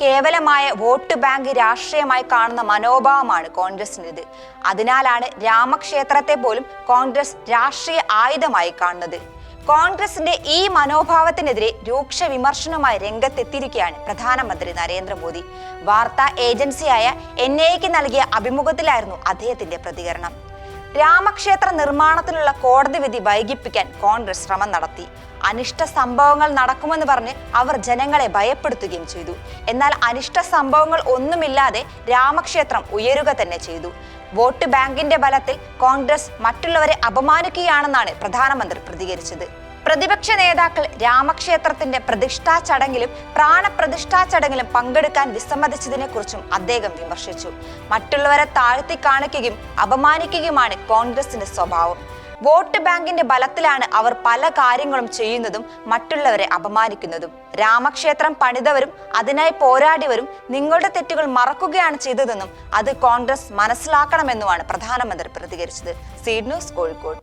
കേവലമായ vote bank രാഷ്ട്രീയമായി കാണുന്ന മനോഭാവമാണ് കോൺഗ്രസിന്റെത് അതിനാലാണ് രാമക്ഷേത്രത്തെ പോലും കോൺഗ്രസ് രാഷ്ട്രീയ ആയുധമായി കാണുന്നത്. കോൺഗ്രസിന്റെ ഈ മനോഭാവത്തിനെതിരെ രൂക്ഷ വിമർശനവുമായി രംഗത്തെത്തിയിരിക്കുകയാണ് പ്രധാനമന്ത്രി നരേന്ദ്രമോദി. വാർത്താ ഏജൻസിയായ എൻ ഐക്ക് നൽകിയ അഭിമുഖത്തിലായിരുന്നു അദ്ദേഹത്തിന്റെ പ്രതികരണം. രാമക്ഷേത്ര നിർമ്മാണത്തിനുള്ള കോടതി വിധി വൈകിപ്പിക്കാൻ കോൺഗ്രസ് ശ്രമം നടത്തി. അനിഷ്ട സംഭവങ്ങൾ നടക്കുമെന്ന് പറഞ്ഞ് അവർ ജനങ്ങളെ ഭയപ്പെടുത്തുകയും ചെയ്തു. എന്നാൽ അനിഷ്ട സംഭവങ്ങൾ ഒന്നുമില്ലാതെ രാമക്ഷേത്രം ഉയരുക തന്നെ ചെയ്തു. വോട്ട് ബാങ്കിന്റെ ബലത്തിൽ കോൺഗ്രസ് മറ്റുള്ളവരെ അപമാനിക്കുകയാണെന്നാണ് പ്രധാനമന്ത്രി പ്രതികരിച്ചത്. പ്രതിപക്ഷ നേതാക്കൾ രാമക്ഷേത്രത്തിന്റെ പ്രതിഷ്ഠാ ചടങ്ങിലും പ്രാണപ്രതിഷ്ഠാ ചടങ്ങിലും പങ്കെടുക്കാൻ വിസമ്മതിച്ചതിനെ കുറിച്ചും അദ്ദേഹം വിമർശിച്ചു. മറ്റുള്ളവരെ താഴ്ത്തി കാണിക്കുകയും അപമാനിക്കുകയുമാണ് കോൺഗ്രസിന്റെ സ്വഭാവം. വോട്ട് ബാങ്കിന്റെ ബലത്തിലാണ് അവർ പല കാര്യങ്ങളും ചെയ്യുന്നതും മറ്റുള്ളവരെ അപമാനിക്കുന്നതും. രാമക്ഷേത്രം പണിതവരും അതിനായി പോരാടിവരും നിങ്ങളുടെ തെറ്റുകൾ മറക്കുകയാണ് ചെയ്തതെന്നും അത് കോൺഗ്രസ് മനസ്സിലാക്കണമെന്നുമാണ് പ്രധാനമന്ത്രി പ്രതികരിച്ചത്. Seed news Kozhikode.